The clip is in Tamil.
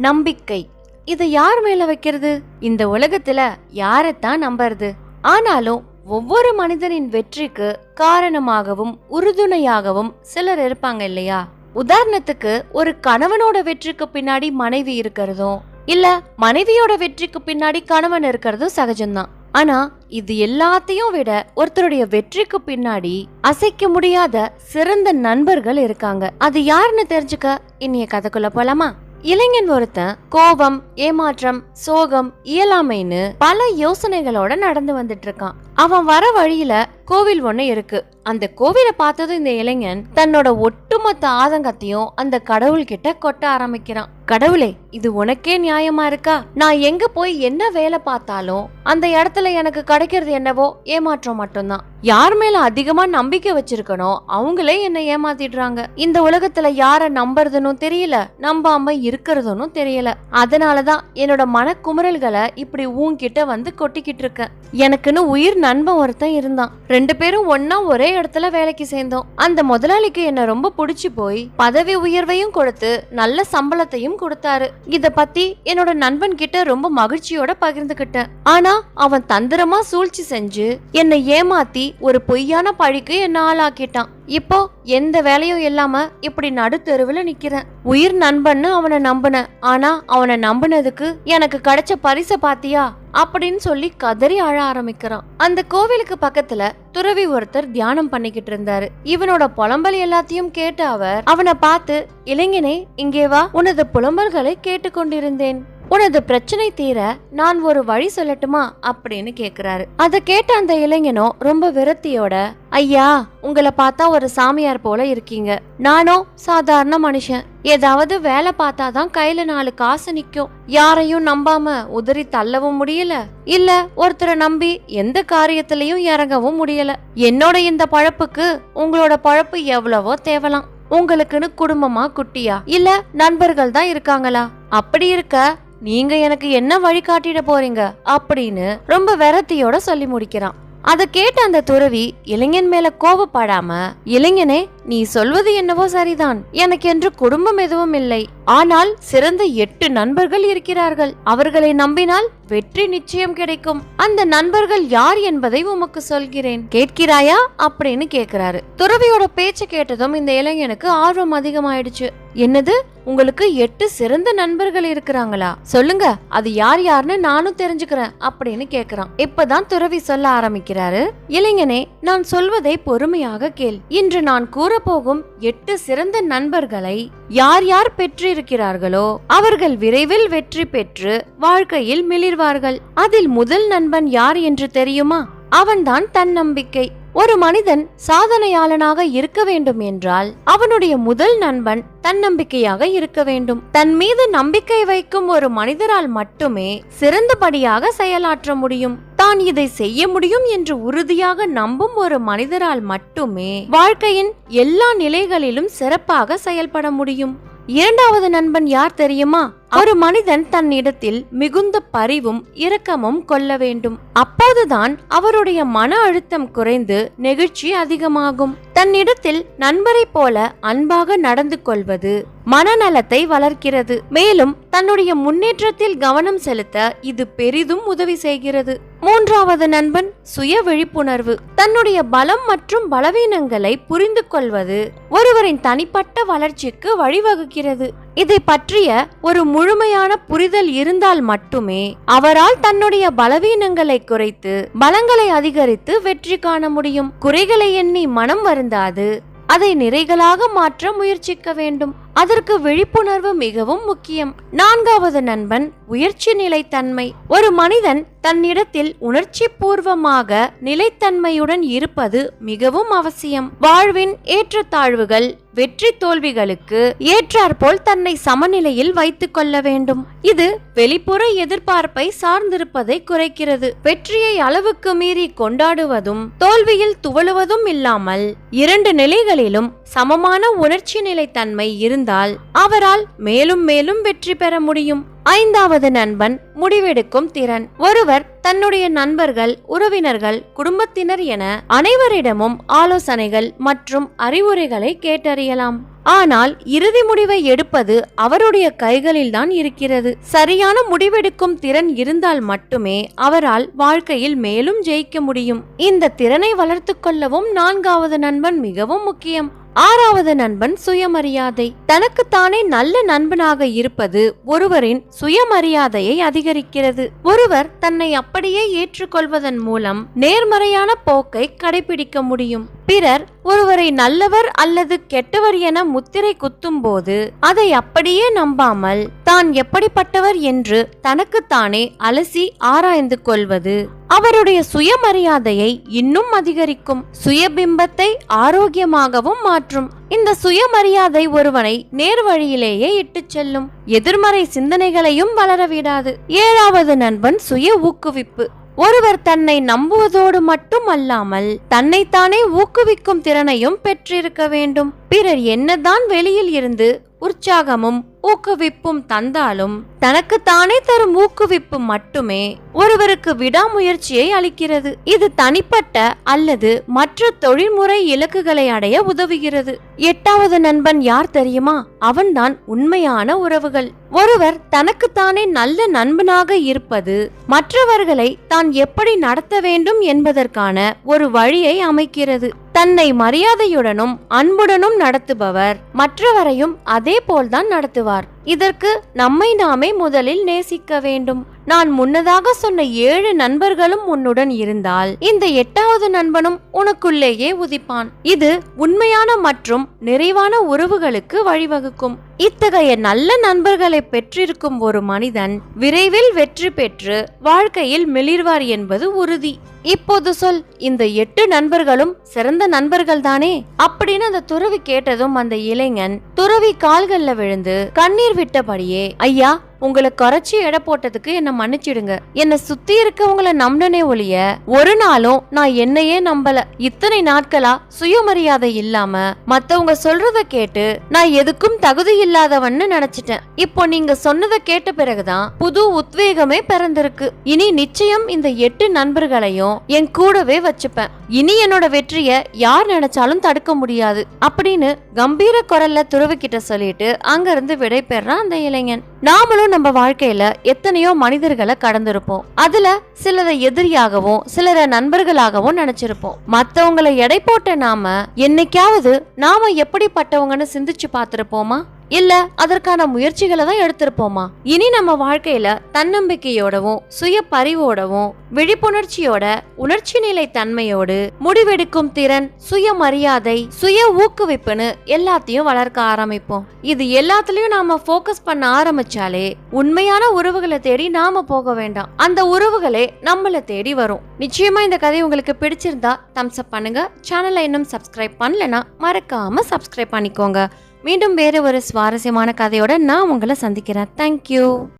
நம்பிக்கை. இதை யார் மேல வைக்கிறது? இந்த உலகத்துல யாரைத்தான் நம்புறது? ஆனாலும் ஒவ்வொரு மனிதனின் வெற்றிக்கு காரணமாகவும் உறுதுணையாகவும் சிலர் இருப்பாங்க இல்லையா? உதாரணத்துக்கு ஒரு கணவனோட வெற்றிக்கு பின்னாடி மனைவி இருக்கிறதும் இல்ல மனைவியோட வெற்றிக்கு பின்னாடி கணவன் இருக்கிறதும் சகஜம்தான். ஆனா இது எல்லாத்தையும் விட ஒருத்தருடைய வெற்றிக்கு பின்னாடி அசைக்க முடியாத சிறந்த நண்பர்கள் இருக்காங்க. அது யாருன்னு தெரிஞ்சுக்க இன்னைய கதைக்குள்ள போலாமா? இளைஞன் ஒருத்தன் கோபம் ஏமாற்றம் சோகம் இயலாமைன்னு பல யோசனைகளோட நடந்து வந்துட்டு இருக்கான். அவன் வர வழியில கோவில் ஒன்று இருக்கு. அந்த கோவிலை பார்த்ததும் இந்த இளைஞன் தன்னோட ஒட்டுமொத்த ஆதங்கத்தையும் அந்த கடவுள் கிட்ட கொட்ட ஆரம்பிக்கிறான். கடவுளே இது உனக்கே நியாயமா இருக்கா? நான் எங்க போய் என்ன வேலை பார்த்தாலும் அந்த இடத்துல எனக்கு கிடைக்கிறது என்னவோ ஏமாற்றம் மட்டும்தான். யார் மேல அதிகமா நம்பிக்கை வச்சிருக்கனோ அவங்களே என்ன ஏமாத்திடுறாங்க. இந்த உலகத்துல யார நம்புறதுன்னு தெரியல நம்பாம இருக்கிறதுன்னு தெரியல. அதனாலதான் என்னோட மனக்குமுறல்களை இப்படி உன்கிட்ட வந்து கொட்டிக்கிட்டு இருக்கேன். எனக்குன்னு உயிர் நண்பன் ஒருத்தன் இருந்தான். ரெண்டு பேரும் ஒன்னா ஒரே இடத்துல வேலைக்கு சேர்ந்தோம். அந்த முதலாளிக்கு என்ன ரொம்ப பிடிச்சு போய் பதவி உயர்வையும் கொடுத்து நல்ல சம்பளத்தையும் கொடுத்தாரு. இத பத்தி என்னோட நண்பன் கிட்ட ரொம்ப மகிழ்ச்சியோட பகிர்ந்துகிட்டேன். ஆனா அவன் தந்திரமா சூழ்ச்சி செஞ்சு என்னை ஏமாத்தி ஒரு பொய்யான பழிக்கு என்ன ஆளாக்கிட்டான். இப்போ எந்த வேலையும் இல்லாம இப்படி நடுத்தெருவில் நிக்கிறேன். உயிர் நண்பன்னு அவனை நம்பினேன் ஆனா அவனை நம்பினதுக்கு எனக்கு கிடைச்ச பரிச பாத்தியா? அப்படின்னு சொல்லி கதறி அழ ஆரம்பிக்கிறான். அந்த கோவிலுக்கு பக்கத்துல துறவி ஒருத்தர் தியானம் பண்ணிக்கிட்டு இருந்தாரு. இவனோட புலம்பல் எல்லாத்தையும் கேட்ட அவர் அவனை பார்த்து இளைஞனே இங்கே வா. உனது புலம்பல்களை கேட்டுக்கொண்டிருந்தேன். உனது பிரச்சனை தீர நான் ஒரு வழி சொல்லட்டுமா? அப்படின்னு கேக்குறாரு. அத கேட்ட அந்த இளைஞனோ ரொம்ப விரத்தியோட ஐயா உங்களை பார்த்தா ஒரு சாமியார் போல இருக்கீங்க. நானும் சாதாரண மனுஷன். ஏதாவது வேலை பார்த்தாதான் கையில நாலு காசு நிக்கும். யாரையும் நம்பாம உதறி தள்ளவும் முடியல. இல்ல ஒருத்தரை நம்பி எந்த காரியத்திலயும் இறங்கவும் முடியல. என்னோட இந்த பழப்புக்கு உங்களோட பழப்பு எவ்வளவோ தேவலாம். உங்களுக்குன்னு குடும்பமா குட்டியா? இல்ல நண்பர்கள் தான் இருக்காங்களா? அப்படி இருக்க நீங்க எனக்கு என்ன வழி காட்டிட போறீங்க? அப்படின்னு ரொம்ப விரத்தியோட சொல்லி முடிக்கிறான். அதை கேட்ட அந்த துறவி இளைஞன் மேல கோவப்படாம இளைஞனே நீ சொல்வது என்னவோ சரிதான். எனக்கு என்று குடும்பம் எதுவும் இல்லை. ஆனால் சிறந்த எட்டு நண்பர்கள் இருக்கிறார்கள். அவர்களை நம்பினால் வெற்றி நிச்சயம் கிடைக்கும். அந்த நண்பர்கள் யார் என்பதை உமக்கு சொல்கிறேன். கேட்கிறாயா? அப்படின்னு கேக்குறாரு துறவியோட பேச்சு கேட்டதும் இந்த இளைஞனுக்கு ஆர்வம் அதிகமாயிடுச்சு. என்னது? உங்களுக்கு எட்டு சிறந்த நண்பர்கள் இருக்கிறாங்களா? சொல்லுங்க அது யார் யாருன்னு நானும் தெரிஞ்சுக்கிறேன் அப்படின்னு கேக்குறான் இப்பதான் துறவி சொல்ல ஆரம்பிக்கிறாரு. இளைஞனே நான் சொல்வதை பொறுமையாக கேள். இன்று நான் கூற போகும் எட்டு சிறந்த நண்பர்களை யார் யார் பெற்றிருக்கிறார்களோ அவர்கள் விரைவில் வெற்றி பெற்று வாழ்க்கையில் மிளிர்வார்கள். அதில் முதல் நண்பன் யார் என்று தெரியுமா? அவன்தான் தன்னம்பிக்கை. ஒரு மனிதன் சாதனையாளனாக இருக்க வேண்டும் என்றால் அவனுடைய முதல் நண்பன் தன்னம்பிக்கையாக இருக்க வேண்டும். தன் மீது நம்பிக்கை வைக்கும் ஒரு மனிதரால் மட்டுமே சிறந்தபடியாக செயலாற்ற முடியும். தான் இதை செய்ய முடியும் என்று உறுதியாக நம்பும் ஒரு மனிதரால் மட்டுமே வாழ்க்கையின் எல்லா நிலைகளிலும் சிறப்பாக செயல்பட முடியும். இரண்டாவது நண்பன் யார் தெரியுமா? ஒரு மனிதன் தன்னிடத்தில் மிகுந்த பரிவும் இரக்கமும் கொள்ள வேண்டும். அப்போதுதான் அவருடைய மன அழுத்தம் குறைந்து நெகிழ்ச்சி அதிகமாகும். தன்னிடத்தில் நண்பரை போல அன்பாக நடந்து கொள்வது மனநலத்தை வளர்க்கிறது. மேலும் தன்னுடைய முன்னேற்றத்தில் கவனம் செலுத்த இது பெரிதும் உதவி செய்கிறது. மூன்றாவது நண்பன் சுய விழிப்புணர்வு. தன்னுடைய பலம் மற்றும் பலவீனங்களை புரிந்து கொள்வது ஒருவரின் தனிப்பட்ட வளர்ச்சிக்கு வழிவகுக்கிறது. இதை பற்றிய ஒரு முழுமையான புரிதல் இருந்தால் மட்டுமே அவரால் தன்னுடைய பலவீனங்களை குறைத்து பலங்களை அதிகரித்து வெற்றி காண முடியும். குறைகளை எண்ணி மனம் வருந்தாது அதை நிறைகளாக மாற்ற முயற்சிக்க வேண்டும். அதற்கு விழிப்புணர்வு மிகவும் முக்கியம். நான்காவது நண்பன் உயர்ச்சி நிலைத்தன்மை. ஒரு மனிதன் தன்னிடத்தில் உணர்ச்சி பூர்வமாக நிலைத்தன்மையுடன் இருப்பது மிகவும் அவசியம். வாழ்வின் ஏற்றத்தாழ்வுகள் வெற்றி தோல்விகளுக்கு ஏற்றாற்போல் தன்னை சமநிலையில் வைத்துக் கொள்ள வேண்டும். இது வெளிப்புற எதிர்பார்ப்பை சார்ந்திருப்பதை குறைக்கிறது. வெற்றியை அளவுக்கு மீறி கொண்டாடுவதும் தோல்வியில் துவளுவதும் இல்லாமல் இரண்டு நிலைகளிலும் சமமான உணர்ச்சி நிலைத்தன்மை இருந்தால் இருந்தால் அவரால் மேலும் மேலும் வெற்றி பெற முடியும். ஐந்தாவது நண்பன் முடிவெடுக்கும் திறன். ஒருவர் தன்னுடைய நண்பர்கள் உறவினர்கள் குடும்பத்தினர் என அனைவரிடமும் ஆலோசனைகள் மற்றும் அறிவுரைகளை கேட்டறியலாம். ஆனால் இறுதி முடிவை எடுப்பது அவருடைய கைகளில்தான் இருக்கிறது. சரியான முடிவெடுக்கும் திறன் இருந்தால் மட்டுமே அவரால் வாழ்க்கையில் மேலும் ஜெயிக்க முடியும். இந்த திறனை வளர்த்து கொள்ளவும் நான்காவது நண்பன் மிகவும் முக்கியம். ஆறாவது நண்பன் சுயமரியாதை. தனக்குத்தானே நல்ல நண்பனாக இருப்பது ஒருவரின் சுயமரியாதையை அதிகரிக்கிறது. ஒருவர் தன்னை அப்படியே ஏற்றுக்கொள்வதன் மூலம் நேர்மறையான போக்கை கடைபிடிக்க முடியும். பிறர் ஒருவரை நல்லவர் அல்லது கெட்டவர் என முத்திரை குத்தும் போது அதை அப்படியே நம்பாமல் தான் எப்படிப்பட்டவர் என்று தனக்குத்தானே அலசி ஆராய்ந்து கொள்வது. அவருடைய சுயமரியாதையை இன்னும் அதிகரிக்கும். சுயபிம்பத்தை ஆரோக்கியமாகவும் மாற்றும். இந்த சுயமரியாதை ஒருவனை நேர்வழியிலேயே இட்டுச் செல்லும். எதிர்மறை சிந்தனைகளையும் வளரவிடாது ஏழாவது நண்பன் சுய ஊக்குவிப்பு. ஒருவர் தன்னை நம்புவதோடு மட்டும் அல்லாமல் தன்னைத்தானே ஊக்குவிக்கும் திறனையும் பெற்றிருக்க வேண்டும். பிறர் என்னதான் வெளியில் இருந்து உற்சாகமும் ஊக்குவிப்பும் தந்தாலும் தனக்குத்தானே தரும் ஊக்குவிப்பு மட்டுமே ஒருவருக்கு விடாமுயற்சியை அளிக்கிறது. இது தனிப்பட்ட அல்லது மற்ற தொழில்முறை இலக்குகளை அடைய உதவுகிறது. எட்டாவது நண்பன் யார் தெரியுமா? அவன்தான் உண்மையான உறவுகள். ஒருவர் தனக்குத்தானே நல்ல நண்பனாக இருப்பது மற்றவர்களை தான் எப்படி நடத்த வேண்டும் என்பதற்கான ஒரு வழியை அமைக்கிறது. தன்னை மரியாதையுடனும் அன்புடனும் நடத்துபவர். மற்றவரையும் அதே போல்தான் நடத்துவார். இதற்கு நம்மை நாமே முதலில் நேசிக்க வேண்டும். நான் முன்னதாக சொன்ன ஏழு நண்பர்களும் உன்னுடன் இருந்தால் இந்த எட்டாவது நண்பனும் உனக்குள்ளேயே உதிப்பான். இது உண்மையான மற்றும் நிறைவான உறவுகளுக்கு வழிவகுக்கும். இத்தகைய நல்ல நண்பர்களை பெற்றிருக்கும் ஒரு மனிதன் விரைவில் வெற்றி பெற்று வாழ்க்கையில் மிளிர்வார் என்பது உறுதி. இப்போது சொல் இந்த எட்டு நண்பர்களும் சிறந்த நண்பர்கள் தானே அப்படின்னு அந்த துறவி கேட்டதும் அந்த இளைஞன் துறவி கால்கள்ல விழுந்து கண்ணீர் விட்டபடியே ஐயா உங்களை குறைச்சி எடை போட்டதுக்கு என்ன மன்னிச்சிடுங்க. என்ன சுத்தி இருக்கவங்கள நம்பினே ஒழிய ஒரு நாளும் நான் என்னையே நம்பல. இத்தனை நாட்களா சுயமரியாதை இல்லாம மத்தவங்க சொல்றத கேட்டு நான் எதுக்கும் தகுதி இல்லாதவன்னு நினைச்சிட்டேன். இப்போ நீங்க சொன்னதை கேட்ட பிறகுதான் புது உத்வேகமே பிறந்திருக்கு. இனி நிச்சயம் இந்த எட்டு நண்பர்களையும் என் கூடவே வச்சுப்பேன். இனி என்னோட வெற்றிய யார் நினைச்சாலும் தடுக்க முடியாது. அப்படின்னு கம்பீர குரல்ல துறவிக்கிட்ட சொல்லிட்டு அங்கிருந்து விடை பெறான் அந்த இளைஞன். நாமளும் நம்ம வாழ்க்கையில எத்தனையோ மனிதர்களை கடந்திருப்போம். அதுல சிலரை எதிரியாகவும் சிலரை நண்பர்களாகவும் நினைச்சிருப்போம். மத்தவங்களை எடை போட்ட நாம என்னைக்காவது நாம எப்படிப்பட்டவங்கன்னு சிந்திச்சு பார்த்திருப்போமா? இல்ல அதற்கான முயற்சிகளை தான் எடுத்திருப்போமா? இனி நம்ம வாழ்க்கையில தன்னம்பிக்கையோடவும் சுய பரிவோடவும் விழிப்புணர்ச்சியோட உணர்ச்சி நிலை தன்மையோடு முடிவெடுக்கும் திறன் சுயமரியாதை சுய ஊக்குவிப்புன்னு எல்லாத்தையும் வளர்க்க ஆரம்பிப்போம். இது எல்லாத்துலயும் நாம ஃபோக்கஸ் பண்ண ஆரம்பிச்சாலே உண்மையான உறவுகளை தேடி நாம போக வேண்டாம். அந்த உறவுகளே நம்மள தேடி வரும். நிச்சயமா இந்த கதை உங்களுக்கு பிடிச்சிருந்தா தம்ஸ் அப் பண்ணுங்க. சேனலை இன்னும் சப்ஸ்கிரைப் பண்ணலனா மறக்காம சப்ஸ்கிரைப் பண்ணிக்கோங்க. மீண்டும் வேறு ஒரு சுவாரஸ்யமான கதையோட நான் உங்களை சந்திக்கிறேன். தேங்க்யூ